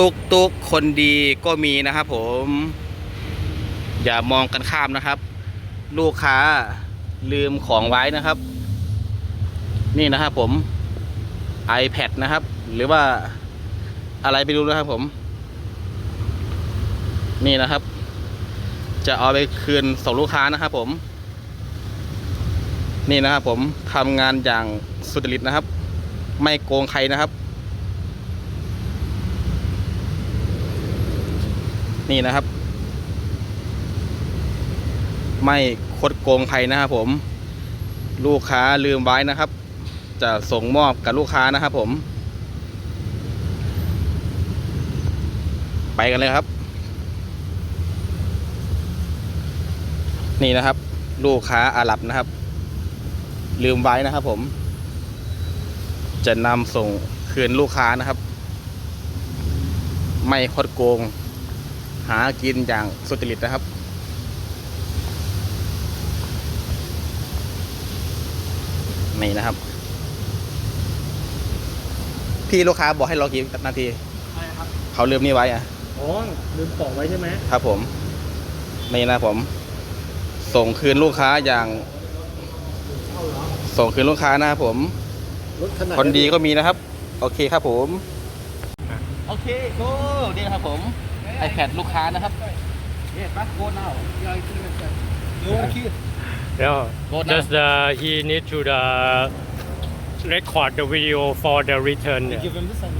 ตุกตุกคนดีก็มีนะครับผม อย่ามองกันข้ามนะครับ ลูกค้าลืมของไว้นะครับ นี่นะครับผม iPad นะครับ หรือว่าอะไรไปรู้นะครับผม นี่นะครับ จะเอาไปคืนส่งลูกค้านะครับผม นี่นะครับผมทำงานอย่างสุจริตนะครับ ไม่โกงใครนะครับ นี่นะครับ ไม่คดโกงใครนะครับผม ลูกค้าลืมไว้นะครับ จะส่งมอบกับลูกค้านะครับผม ไปกันเลยครับ นี่นะครับ ลูกค้าอาหรับนะครับ ลืมไว้นะครับผม จะนำส่งคืนลูกค้านะครับ ไม่คดโกง หากินอย่างสุจริตนะครับ นี่นะครับ พี่ลูกค้าบอกให้รอกี่นาที อะไรครับ เขาลืมนี่ไว้อะอ๋อ ลืมของไว้ใช่ไหมครับผม นี่นะผม ส่งคืนลูกค้าอย่างเข้าเหรอส่งคืนลูกค้านะครับผม รถขนาดคนดีก็มีนะครับ โอเคครับผม โอเคโก้นี่นะครับผม iPad ลูกค้านะครับเฮ้ยปั๊บโกนเอายายที่มันจะโยนขี้ Yeah, Go now. just uh, he need to the record the video for the return. give him this one